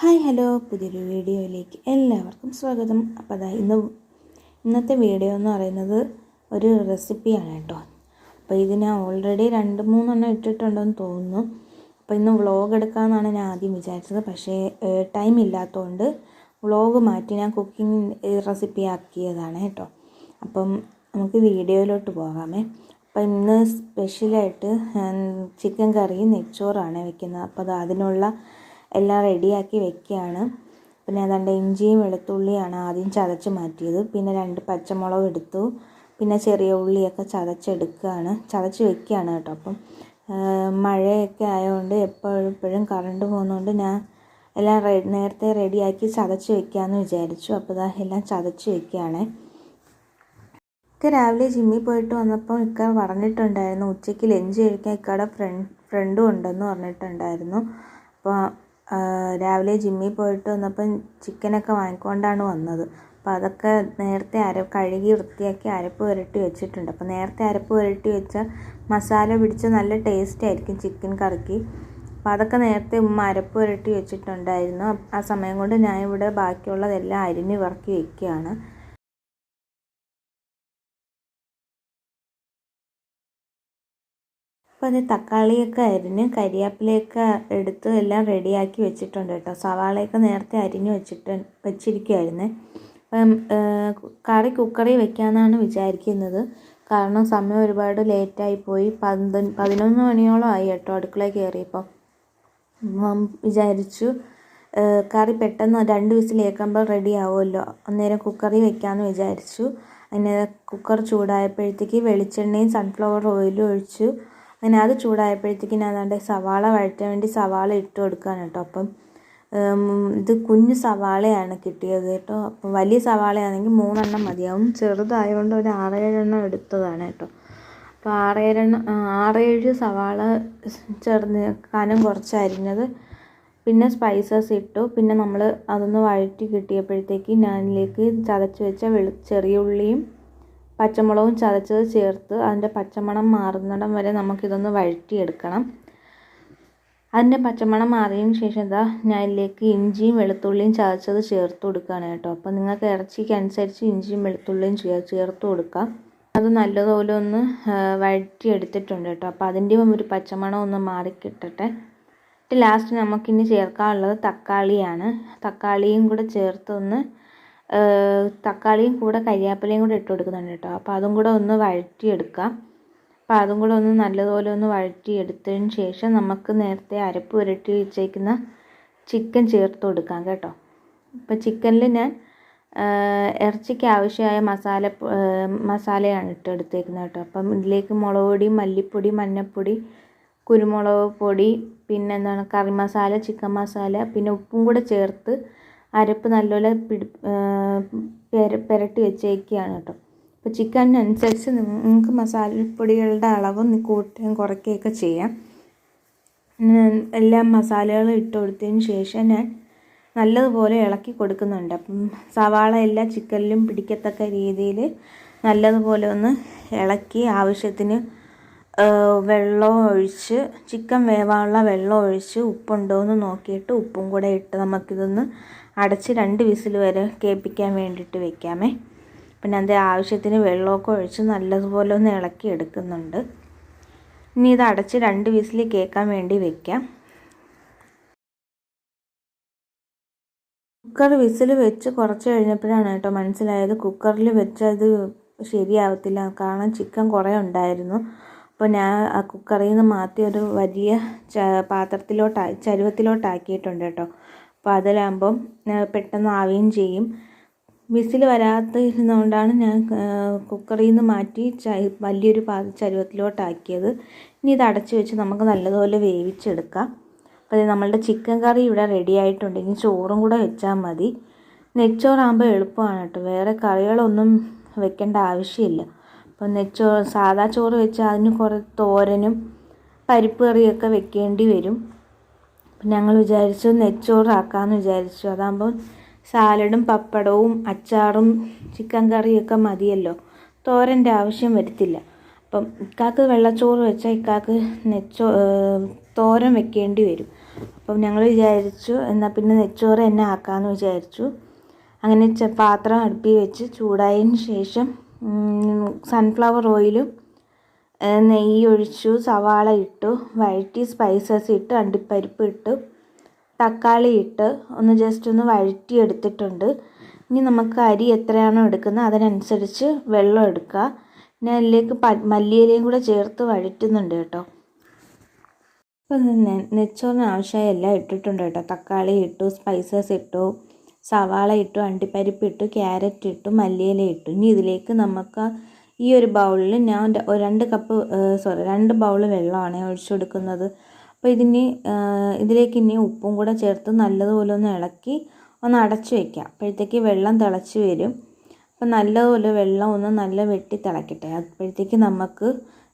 Hi hello പുതിയൊരു വീഡിയോയിലേക്ക് എല്ലാവർക്കും സ്വാഗതം. അപ്പോൾ അതാ ഇന്ന് ഇന്നത്തെ വീഡിയോ എന്ന് പറയുന്നത് ഒരു റെസിപ്പിയാണ് കേട്ടോ. അപ്പോൾ ഇത് ഞാൻ ഓൾറെഡി രണ്ട് മൂന്നെണ്ണം ഇട്ടിട്ടുണ്ടെന്ന് തോന്നുന്നു. അപ്പോൾ ഇന്ന് വ്ളോഗ് എടുക്കാമെന്നാണ് ഞാൻ ആദ്യം വിചാരിച്ചത്. പക്ഷേ ടൈം ഇല്ലാത്തതുകൊണ്ട് വ്ളോഗ് മാറ്റി ഞാൻ കുക്കിംഗ് റെസിപ്പി ആക്കിയതാണ് കേട്ടോ. അപ്പം നമുക്ക് വീഡിയോയിലോട്ട് പോകാമേ. അപ്പം ഇന്ന് സ്പെഷ്യലായിട്ട് ചിക്കൻ കറി നെച്ചോറാണ് വെക്കുന്നത്. അപ്പോൾ അത് അതിനുള്ള എല്ലാം റെഡിയാക്കി വെക്കുകയാണ്. പിന്നെ അതാണ്ട് ഇഞ്ചിയും വെളുത്തുള്ളിയാണ് ആദ്യം ചതച്ച് മാറ്റിയത്. പിന്നെ രണ്ട് പച്ചമുളക് എടുത്തു. പിന്നെ ചെറിയ ഉള്ളിയൊക്കെ ചതച്ചെടുക്കുകയാണ്. ചതച്ച് വെക്കുകയാണ് കേട്ടോ അപ്പം. മഴയൊക്കെ ആയതുകൊണ്ട് എപ്പോഴും എപ്പോഴും കറണ്ട് പോകുന്നതുകൊണ്ട് ഞാൻ എല്ലാം റെ നേരത്തെ റെഡിയാക്കി ചതച്ച് വെക്കാമെന്ന് വിചാരിച്ചു. അപ്പോൾ ഇതാ എല്ലാം ചതച്ച് വെക്കുകയാണ്. ഇക്ക രാവിലെ ജിമ്മിൽ പോയിട്ട് വന്നപ്പോൾ ഇക്ക പറഞ്ഞിട്ടുണ്ടായിരുന്നു ഉച്ചയ്ക്ക് ലഞ്ച് കഴിക്കാൻ ഇക്കയുടെ ഫ്രണ്ട് ഫ്രണ്ടും ഉണ്ടെന്ന് പറഞ്ഞിട്ടുണ്ടായിരുന്നു. അപ്പോൾ രാവിലെ ജിമ്മിൽ പോയിട്ട് വന്നപ്പം ചിക്കനൊക്കെ വാങ്ങിക്കൊണ്ടാണ് വന്നത്. അപ്പോൾ അതൊക്കെ നേരത്തെ അര കഴുകി വൃത്തിയാക്കി അരപ്പ് പുരട്ടി വെച്ചിട്ടുണ്ട്. അപ്പോൾ നേരത്തെ അരപ്പ് പുരട്ടി വെച്ച മസാല പിടിച്ച നല്ല ടേസ്റ്റ് ആയിരിക്കും ചിക്കൻ കറിക്ക്. അപ്പോൾ അതൊക്കെ നേരത്തെ ഉമ്മ അരപ്പ് പുരട്ടി വെച്ചിട്ടുണ്ടായിരുന്നു. ആ സമയം കൊണ്ട് ഞാൻ ഇവിടെ ബാക്കിയുള്ളതെല്ലാം അരിഞ്ഞ് വറക്കി വെക്കുകയാണ്. അപ്പോൾ അത് തക്കാളിയൊക്കെ അരിഞ്ഞ് കരിയാപ്പിലയൊക്കെ എടുത്ത് എല്ലാം റെഡിയാക്കി വെച്ചിട്ടുണ്ട് കേട്ടോ. സവാളയൊക്കെ നേരത്തെ അരിഞ്ഞ് വെച്ചിട്ട് വെച്ചിരിക്കുകയായിരുന്നു അപ്പം കറി കുക്കറിൽ വെക്കാമെന്നാണ് വിചാരിക്കുന്നത്. കാരണം സമയം ഒരുപാട് ലേറ്റായി പോയി. പന്ത പതിനൊന്ന് മണിയോളം ആയി കേട്ടോ അടുക്കളയിൽ കയറിയപ്പോൾ വിചാരിച്ചു കറി പെട്ടെന്ന് രണ്ട് വിസിലേക്കുമ്പോൾ റെഡി ആവുമല്ലോ. അന്നേരം കുക്കറി വെക്കാമെന്ന് വിചാരിച്ചു. അതിന് കുക്കർ ചൂടായപ്പോഴത്തേക്ക് വെളിച്ചെണ്ണയും സൺഫ്ലവർ ഓയിലും ഒഴിച്ചു. അങ്ങനെ അത് ഞാൻ അതാണ്ട് സവാള വഴറ്റാൻ വേണ്ടി സവാള ഇട്ട് കൊടുക്കുകയാണ് കേട്ടോ. അപ്പം ഇത് കുഞ്ഞു സവാളയാണ് കിട്ടിയത് കേട്ടോ. അപ്പം വലിയ സവാളയാണെങ്കിൽ മൂന്നെണ്ണം മതിയാവും. ചെറുതായതുകൊണ്ട് ഒരു ആറേഴെണ്ണം എടുത്തതാണ് കേട്ടോ. അപ്പോൾ ആറേഴെണ്ണം ആറേഴ് സവാള ചെറുത് കനം കുറച്ച് അരിഞ്ഞത് പിന്നെ സ്പൈസസ് ഇട്ടു. പിന്നെ നമ്മൾ അതൊന്ന് വഴറ്റി കിട്ടിയപ്പോഴത്തേക്ക് ഞാനിലേക്ക് ചതച്ച് വെച്ച വെളു ചെറിയ ഉള്ളിയും പച്ചമുളകും ചതച്ചത് ചേർത്ത് അതിന്റെ പച്ചമണം മാറുന്നിടം വരെ നമുക്കിതൊന്ന് വഴറ്റിയെടുക്കണം. അതിന്റെ പച്ചമണം മാറിയതിന് ശേഷം എന്താ ഞാൻ ഇതിലേക്ക് ഇഞ്ചിയും വെളുത്തുള്ളിയും ചതച്ചത് ചേർത്ത് കൊടുക്കുകയാണ് കേട്ടോ. അപ്പോൾ നിങ്ങൾക്ക് ഇറച്ചിക്ക് അനുസരിച്ച് ഇഞ്ചിയും വെളുത്തുള്ളിയും ചേർത്ത് കൊടുക്കാം. അത് നല്ലതുപോലെ ഒന്ന് വഴറ്റിയെടുത്തിട്ടുണ്ട് കേട്ടോ. അപ്പോൾ അതിന്റെയും ഒരു പച്ചമണം ഒന്ന് മാറിക്കിട്ടട്ടെ. ലാസ്റ്റ് നമുക്കിനി ചേർക്കാനുള്ളത് തക്കാളിയാണ്. തക്കാളിയും കൂടെ ചേർത്ത് ഒന്ന് തക്കാളിയും കൂടെ കരിയാപ്പിലയും കൂടെ ഇട്ട് കൊടുക്കുന്നുണ്ട് കേട്ടോ. അപ്പോൾ അതും കൂടെ ഒന്ന് വഴറ്റിയെടുക്കാം. അപ്പോൾ അതും കൂടെ ഒന്ന് നല്ലതുപോലെ ഒന്ന് വഴറ്റിയെടുത്തതിന് ശേഷം നമുക്ക് നേരത്തെ അരപ്പ് പുരട്ടി വെച്ചേക്കുന്ന ചിക്കൻ ചേർത്ത് കൊടുക്കാം കേട്ടോ. ഇപ്പോൾ ചിക്കനിൽ ഞാൻ ഇറച്ചിക്ക് ആവശ്യമായ മസാല മസാലയാണ് ഇട്ട് എടുത്തേക്കുന്നത് കേട്ടോ. അപ്പം ഇതിലേക്ക് മുളക് പൊടി മല്ലിപ്പൊടി മഞ്ഞൾപ്പൊടി കുരുമുളക് പൊടി പിന്നെ എന്താണ് കറി മസാല ചിക്കൻ മസാല പിന്നെ ഉപ്പും കൂടെ ചേർത്ത് അരപ്പ് നല്ലപോലെ പിടി പുരട്ടി വെച്ചേക്കുകയാണ് കേട്ടോ. അപ്പോൾ ചിക്കനനുസരിച്ച് നിങ്ങൾക്ക് മസാലപ്പൊടികളുടെ അളവ് കൂട്ടുകയും കുറയ്ക്കുകയൊക്കെ ചെയ്യാം. എല്ലാ മസാലകളും ഇട്ട് കൊടുത്തതിന് ശേഷം ഞാൻ നല്ലതുപോലെ ഇളക്കി കൊടുക്കുന്നുണ്ട്. അപ്പം സവാള എല്ലാ ചിക്കനിലും പിടിക്കത്തക്ക രീതിയിൽ നല്ലതുപോലെ ഒന്ന് ഇളക്കി ആവശ്യത്തിന് വെള്ളം ഒഴിച്ച് ചിക്കൻ വേവാനുള്ള വെള്ളം ഒഴിച്ച് ഉപ്പുണ്ടോ എന്ന് നോക്കിയിട്ട് ഉപ്പും കൂടെ ഇട്ട് നമുക്കിതൊന്ന് അടച്ച് രണ്ട് വിസിൽ വരെ കേൾപ്പിക്കാൻ വേണ്ടിയിട്ട് വെക്കാമേ. പിന്നെ അതിന്റെ ആവശ്യത്തിന് വെള്ളമൊക്കെ ഒഴിച്ച് നല്ലതുപോലെ ഒന്ന് ഇളക്കി എടുക്കുന്നുണ്ട്. ഇനി ഇത് അടച്ച് രണ്ട് വിസിൽ കേൾക്കാൻ വേണ്ടി വെക്കാം. കുക്കർ വിസിൽ വെച്ച് കുറച്ച് കഴിഞ്ഞപ്പോഴാണ് കേട്ടോ മനസ്സിലായത്. കുക്കറിൽ വെച്ചത് ശരിയാവത്തില്ല. കാരണം ചിക്കൻ കുറേ ഉണ്ടായിരുന്നു. അപ്പോൾ ഞാൻ ആ കുക്കറിൽ നിന്ന് മാറ്റി ഒരു വലിയ പാത്രത്തിലോട്ട് ചരുവത്തിലോട്ടാക്കിയിട്ടുണ്ട് കേട്ടോ. അപ്പോൾ അതിലാകുമ്പം പെട്ടെന്ന് ആവുകയും ചെയ്യും. വിസിൽ വരാത്തിരുന്നതുകൊണ്ടാണ് ഞാൻ കുക്കറിൽ നിന്ന് മാറ്റി വലിയൊരു പാ ചരുവത്തിലോട്ടാക്കിയത്. ഇനി ഇത് അടച്ച് വെച്ച് നമുക്ക് നല്ലതുപോലെ വേവിച്ചെടുക്കാം. അപ്പോൾ നമ്മളുടെ ചിക്കൻ കറി ഇവിടെ റെഡി ആയിട്ടുണ്ട്. ഇനി ചോറും കൂടെ വെച്ചാൽ മതി. നെച്ചോറാകുമ്പോൾ എളുപ്പമാണ് കേട്ടോ. വേറെ കറികളൊന്നും വെക്കേണ്ട ആവശ്യമില്ല. അപ്പോൾ നെച്ചോറ് സാദാ ചോറ് വെച്ചാൽ അതിന് കുറേ തോരനും പരിപ്പ് കറിയൊക്കെ വെക്കേണ്ടി വരും. അപ്പം ഞങ്ങൾ വിചാരിച്ചു നെച്ചോറാക്കാമെന്ന് വിചാരിച്ചു. അതാകുമ്പോൾ സാലഡും പപ്പടവും അച്ചാറും ചിക്കൻ കറിയൊക്കെ മതിയല്ലോ. തോരന്റെ ആവശ്യം വരത്തില്ല. അപ്പം ഇക്കാക്ക് വെള്ളച്ചോറ് വെച്ചാൽ ഇക്കാക്ക് നെച്ചോ തോരൻ വെക്കേണ്ടി വരും. അപ്പം ഞങ്ങൾ വിചാരിച്ചു എന്നാൽ പിന്നെ നെച്ചോറ് തന്നെ ആക്കാമെന്ന് വിചാരിച്ചു. അങ്ങനെ പാത്രം അടുപ്പിൽ വെച്ച് ചൂടായതിന് ശേഷം സൺഫ്ലവർ ഓയിലും നെയ്യ് ഒഴിച്ചു സവാള ഇട്ടു വഴറ്റി സ്പൈസസ് ഇട്ട് അണ്ടിപ്പരിപ്പ് ഇട്ട് തക്കാളി ഇട്ട് ഒന്ന് ജസ്റ്റ് ഒന്ന് വഴറ്റി എടുത്തിട്ടുണ്ട്. ഇനി നമുക്ക് അരി എത്രയാണോ എടുക്കുന്നത് അതിനനുസരിച്ച് വെള്ളം എടുക്കുക. പിന്നെ അതിലേക്ക് പ മല്ലിയിലയും കൂടെ ചേർത്ത് വഴറ്റുന്നുണ്ട് കേട്ടോ. ഇപ്പം നെച്ചോറിന് ആവശ്യമായ എല്ലാം ഇട്ടിട്ടുണ്ട് കേട്ടോ. തക്കാളി ഇട്ടു സ്പൈസസ് ഇട്ടു സവാള ഇട്ടു അണ്ടിപ്പരിപ്പ് ഇട്ടു ക്യാരറ്റ് ഇട്ടു മല്ലിയില ഇട്ടു. ഇനി ഇതിലേക്ക് നമുക്ക് ഈ ഒരു ബൗളിൽ ഞാൻ രണ്ട് കപ്പ് സോറി രണ്ട് ബൗൾ വെള്ളമാണ് ഒഴിച്ചു കൊടുക്കുന്നത്. അപ്പോൾ ഇതിന് ഇതിലേക്ക് ഇനി ഉപ്പും കൂടെ ചേർത്ത് നല്ലതുപോലെ ഒന്ന് ഇളക്കി ഒന്ന് അടച്ചു വയ്ക്കാം അപ്പോഴത്തേക്ക് വെള്ളം തിളച്ച് വരും. അപ്പം നല്ലതുപോലെ വെള്ളം ഒന്ന് നല്ല വെട്ടി തിളക്കട്ടെ. അപ്പോഴത്തേക്ക് നമുക്ക്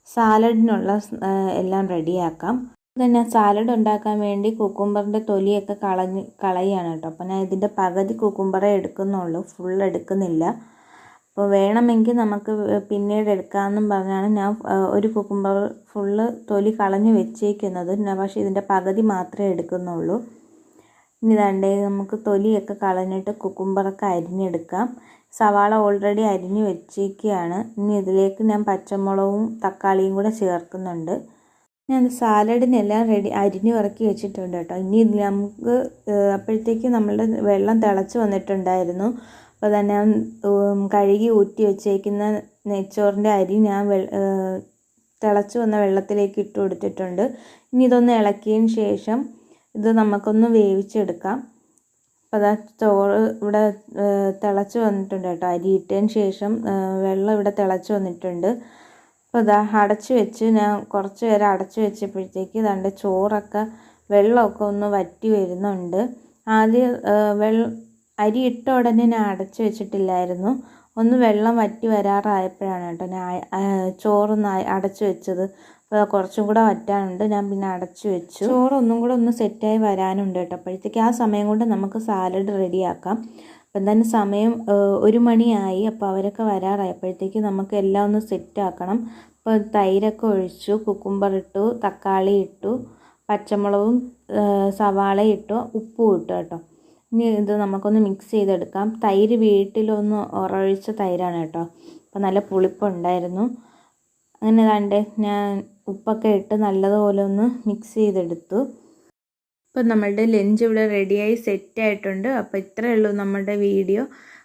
സാലഡിനുള്ള എല്ലാം റെഡിയാക്കാം. തന്നെ സാലഡ് ഉണ്ടാക്കാൻ വേണ്ടി കുക്കുംബറിന്റെ തൊലിയൊക്കെ കളഞ്ഞ് കളയുകയാണ് കേട്ടോ. അപ്പോൾ ഞാൻ ഇതിന്റെ പകുതി കുക്കുംബറേ എടുക്കുന്നുള്ളൂ. ഫുൾ എടുക്കുന്നില്ല. അപ്പോൾ വേണമെങ്കിൽ നമുക്ക് പിന്നീട് എടുക്കാമെന്നും പറഞ്ഞാണ് ഞാൻ ഒരു കുക്കുംബർ ഫുള്ള് തൊലി കളഞ്ഞ് വെച്ചേക്കുന്നത്. പക്ഷേ ഇതിന്റെ പകുതി മാത്രമേ എടുക്കുന്നുള്ളൂ. ഇനി രണ്ടേ നമുക്ക് തൊലിയൊക്കെ കളഞ്ഞിട്ട് കുക്കുംബറൊക്കെ അരിഞ്ഞെടുക്കാം. സവാള ഓൾറെഡി അരിഞ്ഞ് വെച്ചേക്കുകയാണ് ഇനി ഇതിലേക്ക് ഞാൻ പച്ചമുളകും തക്കാളിയും കൂടെ ചേർക്കുന്നുണ്ട്. ഞാൻ സാലഡിനെല്ലാം റെഡി അരിഞ്ഞ് ഇറക്കി വെച്ചിട്ടുണ്ട് കേട്ടോ. ഇനി നമുക്ക് അപ്പോഴത്തേക്ക് നമ്മളുടെ വെള്ളം തിളച്ച് വന്നിട്ടുണ്ടായിരുന്നു. അപ്പോൾ തന്നെ ഞാൻ, കഴുകി ഊറ്റി വെച്ചേക്കുന്ന നെച്ചോറിന്റെ അരി ഞാൻ തിളച്ച് വന്ന വെള്ളത്തിലേക്ക് ഇട്ട് കൊടുത്തിട്ടുണ്ട്. ഇനി ഇതൊന്ന് ഇളക്കിയതിന് ശേഷം ഇത് നമുക്കൊന്ന് വേവിച്ചെടുക്കാം. അപ്പോൾ അതാ ചോറ് ഇവിടെ തിളച്ച് വന്നിട്ടുണ്ട് കേട്ടോ. അരി ഇട്ടതിന് ശേഷം വെള്ളം ഇവിടെ തിളച്ച് വന്നിട്ടുണ്ട്. അപ്പോൾ ഇതാ അടച്ചു വെച്ച് ഞാൻ കുറച്ച് നേരം അടച്ചു വെച്ചപ്പോഴത്തേക്ക് ഇതാണ്ട് ചോറൊക്കെ വെള്ളമൊക്കെ ഒന്ന് വറ്റി വരുന്നുണ്ട്. ആദ്യം വെള്ളം അരി ഇട്ട ഉടനെ ഞാൻ അടച്ചു വെച്ചിട്ടില്ലായിരുന്നു. ഒന്ന് വെള്ളം വറ്റി വരാറായപ്പോഴാണ് കേട്ടോ ഞാൻ ചോറൊന്ന് അടച്ചു വെച്ചത്. അപ്പോൾ കുറച്ചും കൂടെ വറ്റാനുണ്ട്. ഞാൻ പിന്നെ അടച്ചു വെച്ചു. ചോറൊന്നും കൂടെ ഒന്ന് സെറ്റായി വരാനുണ്ട് കേട്ടോ. അപ്പോഴത്തേക്ക് ആ സമയം കൊണ്ട് നമുക്ക് സാലഡ് റെഡിയാക്കാം. അപ്പം എന്തായാലും സമയം ഒരു മണിയായി. അപ്പോൾ അവരൊക്കെ വരാറായപ്പോഴത്തേക്ക് നമുക്ക് എല്ലാം ഒന്ന് സെറ്റ് ആക്കണം. അപ്പോൾ തൈരൊക്കെ ഒഴിച്ചു കുക്കുംബർ ഇട്ടു തക്കാളി ഇട്ടു പച്ചമുളകും സവാള ഇട്ടു ഉപ്പും ഇട്ടു കേട്ടോ. ഇനി ഇത് നമുക്കൊന്ന് മിക്സ് ചെയ്തെടുക്കാം. തൈര് വീട്ടിലൊന്ന് ഉറഴിച്ച തൈരാണ് കേട്ടോ. അപ്പോൾ നല്ല പുളിപ്പുണ്ടായിരുന്നു. അങ്ങനെ കണ്ടേ ഞാൻ ഉപ്പൊക്കെ ഇട്ട് നല്ലതുപോലെ ഒന്ന് മിക്സ് ചെയ്തെടുത്തു. അപ്പോൾ നമ്മളുടെ ലഞ്ച് ഇവിടെ റെഡിയായി സെറ്റ് ആയിട്ടുണ്ട്. അപ്പോൾ ഇത്രയേ ഉള്ളൂ നമ്മുടെ വീഡിയോ.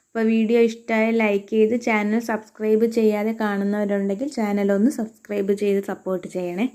അപ്പോൾ വീഡിയോ ഇഷ്ടമായ ലൈക്ക് ചെയ്ത് ചാനൽ സബ്സ്ക്രൈബ് ചെയ്യാതെ കാണുന്നവരുണ്ടെങ്കിൽ ചാനൽ ഒന്ന് സബ്സ്ക്രൈബ് ചെയ്ത് സപ്പോർട്ട് ചെയ്യണേ.